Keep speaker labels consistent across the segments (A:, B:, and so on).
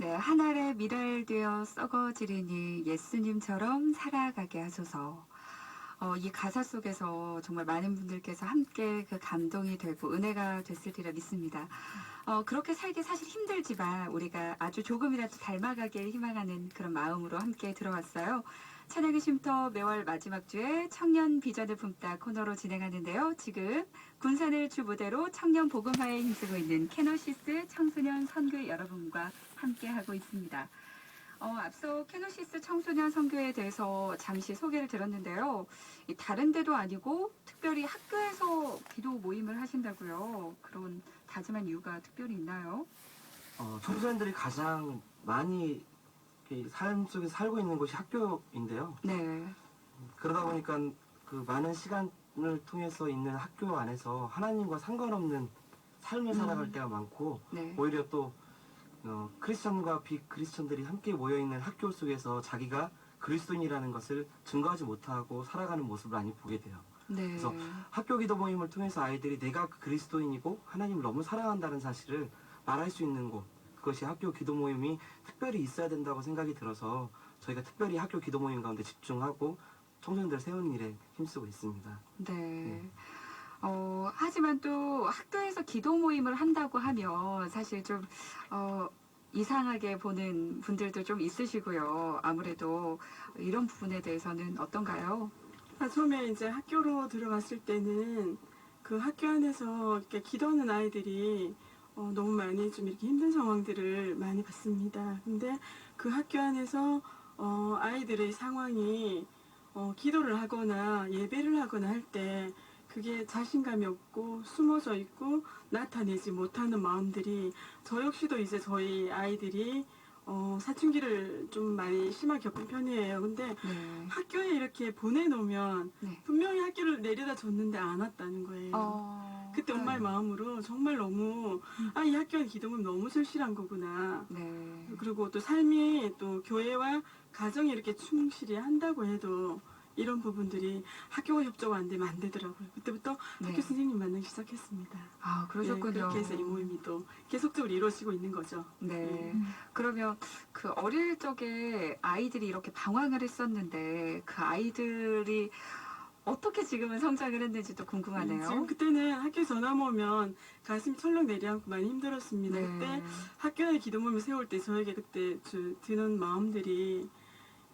A: 네, 하늘에 미랄 되어 썩어지리니 예수님처럼 살아가게 하소서. 어, 이 가사 속에서 정말 많은 분들께서 함께 그 감동이 되고 은혜가 됐으리라 믿습니다. 어, 그렇게 살기 사실 힘들지만 우리가 아주 조금이라도 닮아가길 희망하는 그런 마음으로 함께 들어왔어요. 찬양의 쉼터 매월 마지막 주에 청년 비전을 품다 코너로 진행하는데요. 지금 군산을 주 무대로 청년 복음화에 힘쓰고 있는 캐노시스 청소년 선교 여러분과 함께 하고 있습니다. 어, 앞서 캐노시스 청소년 선교에 대해서 잠시 소개를 들었는데요. 이 다른 데도 아니고 특별히 학교에서 기도 모임을 하신다고요. 그런 다짐한 이유가 특별히 있나요?
B: 어, 청소년들이 가장 많이 이삶 속에 살고 있는 곳이 학교인데요.
A: 네.
B: 그러다 보니까 그 많은 시간을 통해서 있는 학교 안에서 하나님과 상관없는 삶을 살아갈
A: 음.
B: 때가 많고
A: 네.
B: 오히려 또 어, 크리스천과 비크리스천들이 함께 모여 있는 학교 속에서 자기가 그리스도인이라는 것을 증거하지 못하고 살아가는 모습을 많이 보게 돼요.
A: 네.
B: 그래서 학교 기도 모임을 통해서 아이들이 내가 그 그리스도인이고 하나님을 너무 사랑한다는 사실을 말할 수 있는 곳 그것이 학교 기도 모임이 특별히 있어야 된다고 생각이 들어서 저희가 특별히 학교 기도 모임 가운데 집중하고 청소년들 세우는 일에 힘쓰고 있습니다.
A: 네. 어, 하지만 또 학교에서 기도 모임을 한다고 하면 사실 좀, 어, 이상하게 보는 분들도 좀 있으시고요. 아무래도 이런 부분에 대해서는 어떤가요?
C: 아, 처음에 이제 학교로 들어갔을 때는 그 학교 안에서 이렇게 기도하는 아이들이 어, 너무 많이 좀 이렇게 힘든 상황들을 많이 봤습니다. 근데 그 학교 안에서 어, 아이들의 상황이 어, 기도를 하거나 예배를 하거나 할 때 그게 자신감이 없고 숨어져 있고 나타내지 못하는 마음들이 저 역시도 이제 저희 아이들이 어, 사춘기를 좀 많이 심하게 겪은 편이에요. 근데
A: 네.
C: 학교에 이렇게 보내놓으면
A: 네.
C: 분명히 학교를 내려다 줬는데 안 왔다는 거예요.
A: 어,
C: 그때 엄마의
A: 네.
C: 마음으로 정말 너무 아 이 학교에 기도면 너무 절실한 거구나.
A: 네.
C: 그리고 또 삶이 또 교회와 가정이 이렇게 충실히 한다고 해도 이런 부분들이 학교가 협조가 안 되면 안 되더라고요. 그때부터
A: 네.
C: 학교 선생님 만나기 시작했습니다.
A: 아,
C: 네,
A: 그러셨군요.
C: 그렇게 해서 이 모임이 또 계속적으로 이루어지고 있는 거죠.
A: 네. 그러면 그 어릴 적에 아이들이 이렇게 방황을 했었는데 그 아이들이 어떻게 지금은 성장을 했는지도 궁금하네요.
C: 지금 그때는 학교 전화 오면 가슴이 철렁 내려앉고 많이 힘들었습니다.
A: 네.
C: 그때 학교에 기도 모임을 세울 때 저에게 그때 주, 드는 마음들이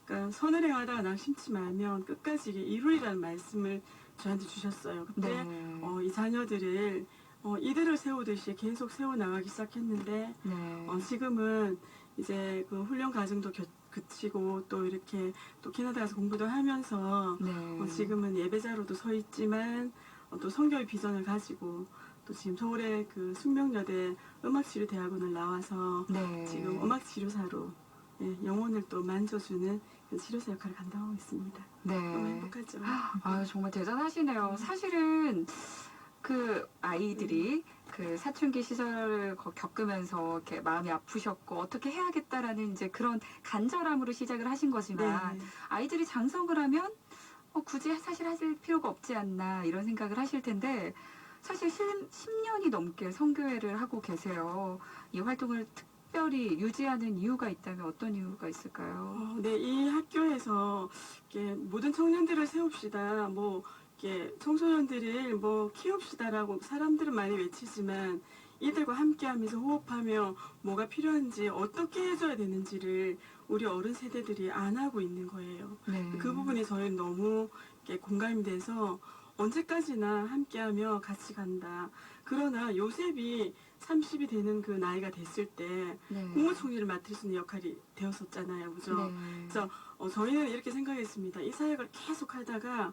C: 그러니까 선을 행하다가 낙심치 말면 끝까지 이게 이루리라는 말씀을 저한테 주셨어요. 그때
A: 네.
C: 어, 이 자녀들을 어, 이들을 세우듯이 계속 세워 나가기 시작했는데
A: 네.
C: 어, 지금은 이제 그 훈련 과정도 겨- 그치고 또 이렇게 또 캐나다 가서 공부도 하면서
A: 네.
C: 어, 지금은 예배자로도 서 있지만 어, 또 성교의 비전을 가지고 또 지금 서울의 그 숙명여대 음악치료대학원을 나와서
A: 네.
C: 지금 음악치료사로 예, 영혼을 또 만져주는 그 치료사 역할을 감당하고 있습니다. 너무
A: 네.
C: 행복하죠.
A: 아, 정말 대단하시네요. 사실은 그 아이들이 그 사춘기 시절을 거- 겪으면서 이렇게 마음이 아프셨고 어떻게 해야겠다라는 이제 그런 간절함으로 시작을 하신 거지만
C: 네.
A: 아이들이 장성을 하면 어, 굳이 사실 하실 필요가 없지 않나 이런 생각을 하실 텐데 사실 10, 10년이 넘게 성교회를 하고 계세요. 이 활동을 특 별히 유지하는 이유가 있다면 어떤 이유가 있을까요?
C: 어, 네, 이 학교에서 이렇게 모든 청년들을 세웁시다. 뭐 이렇게 청소년들을 뭐 키웁시다라고 사람들은 많이 외치지만 이들과 함께하면서 호흡하며 뭐가 필요한지 어떻게 해줘야 되는지를 우리 어른 세대들이 안 하고 있는 거예요.
A: 네.
C: 그 부분이 저희는 너무 이렇게 공감이 돼서 언제까지나 함께하며 같이 간다. 그러나 요셉이 30이 되는 그 나이가 됐을 때
A: 네.
C: 국무총리를 맡을 수 있는 역할이 되었었잖아요. 그죠?
A: 네.
C: 그래서 어, 저희는 이렇게 생각했습니다. 이 사역을 계속 하다가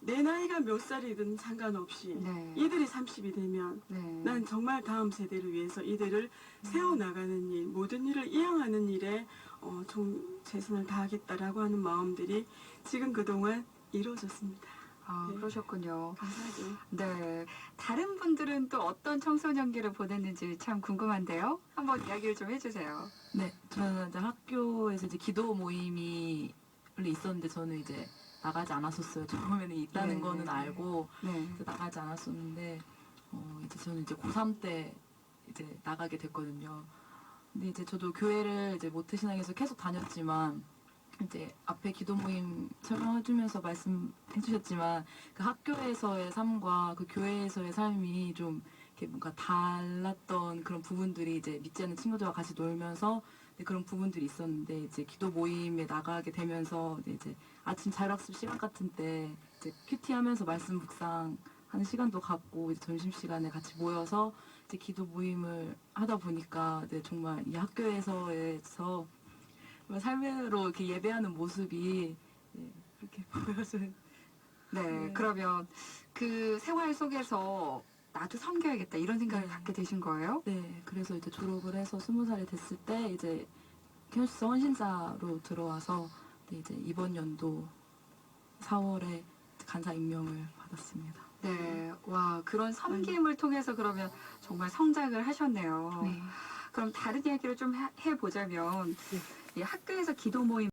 C: 내 나이가 몇 살이든 상관없이
A: 네.
C: 이들이 30이 되면
A: 네.
C: 난 정말 다음 세대를 위해서 이들을 세워나가는 일, 모든 일을 이행하는 일에 어, 좀 최선을 다하겠다라고 하는 마음들이 지금 그동안 이루어졌습니다.
A: 아,
C: 네.
A: 그러셨군요.
C: 감사하죠.
A: 네. 다른 분들은 또 어떤 청소년기를 보냈는지 참 궁금한데요. 한번 이야기를 좀 해주세요.
D: 네, 저는 이제 학교에서 이제 기도 모임이 원래 있었는데 저는 이제 나가지 않았었어요. 처음에는 있다는
A: 네.
D: 거는 알고
A: 네.
D: 이제 나가지 않았었는데 어, 이제 저는 이제 고3 때 이제 나가게 됐거든요. 근데 이제 저도 교회를 이제 모태신앙에서 계속 다녔지만 이제 앞에 기도 모임 설명해주면서 말씀해주셨지만 그 학교에서의 삶과 그 교회에서의 삶이 좀 이렇게 뭔가 달랐던 그런 부분들이 이제 믿지 않는 친구들과 같이 놀면서 네, 그런 부분들이 있었는데 이제 기도 모임에 나가게 되면서 네, 이제 아침 자율학습 시간 같은 때 이제 큐티 하면서 말씀 묵상 하는 시간도 갖고 이제 점심 시간에 같이 모여서 이제 기도 모임을 하다 보니까 네, 정말 이 학교에서에서 삶으로 이렇게 예배하는 모습이 예, 그렇게 보여져요.
A: 네,
D: 네.
A: 그러면 그 생활 속에서 나도 섬겨야겠다 이런 생각을
D: 네.
A: 갖게 되신 거예요?
D: 네, 그래서 이제 졸업을 해서 스무 살이 됐을 때 이제 캐노시스 헌신자로 들어와서 네, 이제 이번 연도 4월에 간사 임명을 받았습니다.
A: 네, 와 그런 섬김을 통해서 그러면 정말 성장을 하셨네요.
D: 네.
A: 그럼 다른 얘기를 좀 해- 해보자면 이 학교에서 기도 모임